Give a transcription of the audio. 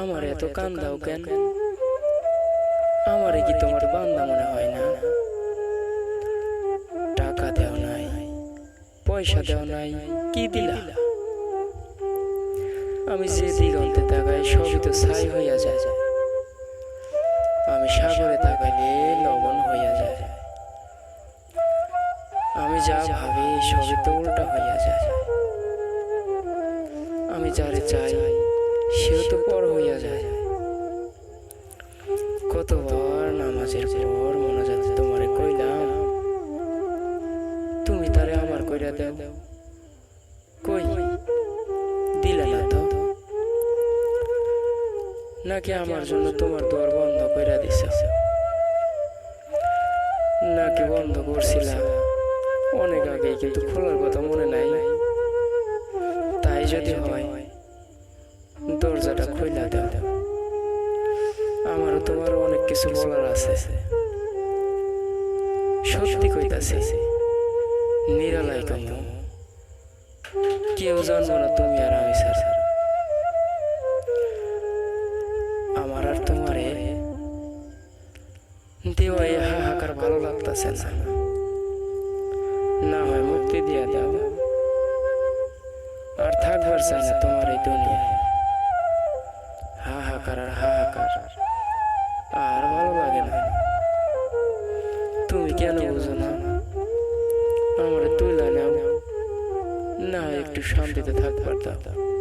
আমার এত কান দাও কেন? আমারে কি তোমার বান্দা মনে হয় না? টাকা দেও নাই, পয়সা দেও নাই, কি দিলা? আমি যে দিগন্তে তাকাই, সবই তো ছাই হইয়া যায়। আমি সাগরে তাকাইলে লবণ হইয়া যায়। আমি যা ভাবি, সবই তো উল্টা হইয়া যায়। যারে চাই, সেও তো পর হইয়া যায়। কতবার নামাজের পর মনোজাত তোমারে কইলাম, তুমি তারে আমার কইরা দেও। কই? দিলা না তো? নাকি আমার জন্য তোমার দুয়ার বন্ধ কইরা দিছ? নাকি বন্ধ করছিলা? অনেক আগে কিন্তু খোলার কথা মনে নাই। তাই যদি হয় দরজাটা খুইলা দাও। আমারও তোমার অনেক কিছু বলার আছে। সত্যি কইতাছি নিরালাই কম কেউ জানব না তুমি আর আমি ছাড়া আমার আর তোমারে দেওয়া এই হাহাকার ভালো লাগতেছে না। না হয় মুক্তি দিয়া দাও। আর থাকবার চাই না তোমার এই দুনিয়ায়। হাহাকার আর হাহাকার। আর ভালো লাগে না। তুমি কেন বুঝো না? আমার তুই না, একটু শান্তিতে থাকবার দাও।